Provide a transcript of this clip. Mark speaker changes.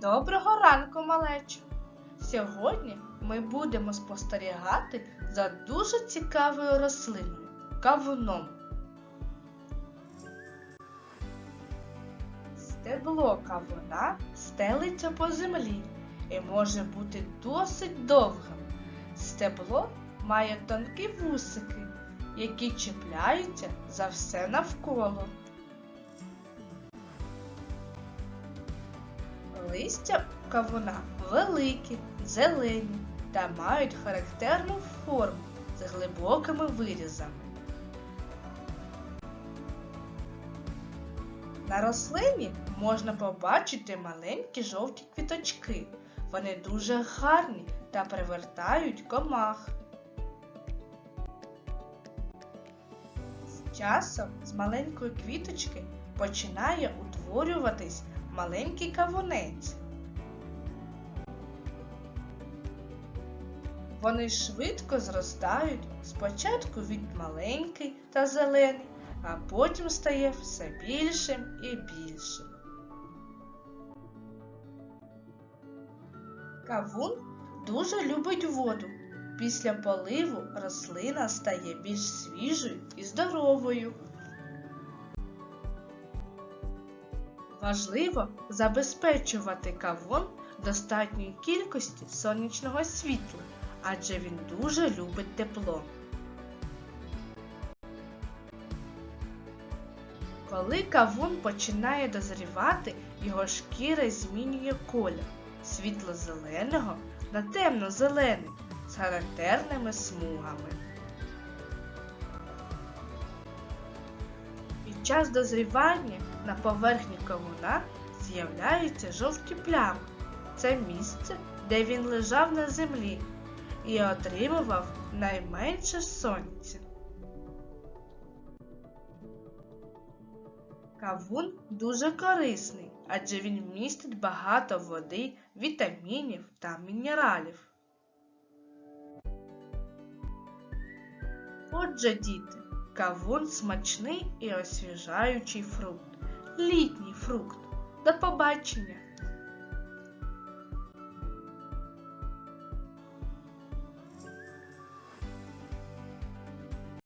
Speaker 1: Доброго ранку, малечо! Сьогодні ми будемо спостерігати за дуже цікавою рослиною кавуном. Стебло кавуна стелиться по землі і може бути досить довгим. Стебло має тонкі вусики, які чіпляються за все навколо. Листя кавуна великі, зелені та мають характерну форму з глибокими вирізами. На рослині можна побачити маленькі жовті квіточки. Вони дуже гарні та привертають комах. З часом з маленької квіточки починає утворюватись маленький кавунець. Вони швидко зростають спочатку від маленький та зелений, а потім стає все більшим і більшим. Кавун дуже любить воду. Після поливу рослина стає більш свіжою і здоровою. Важливо забезпечувати кавун достатньої кількості сонячного світла, адже він дуже любить тепло. Коли кавун починає дозрівати, його шкіра змінює колір світло-зеленого на темно-зелений з характерними смугами. Під час дозрівання на поверхні кавуна з'являються жовті плями. Це місце, де він лежав на землі і отримував найменше сонця. Кавун дуже корисний, адже він містить багато води, вітамінів та мінералів. Отже, діти, кавун смачний і освіжаючий фрукт. Літній фрукт. До побачення!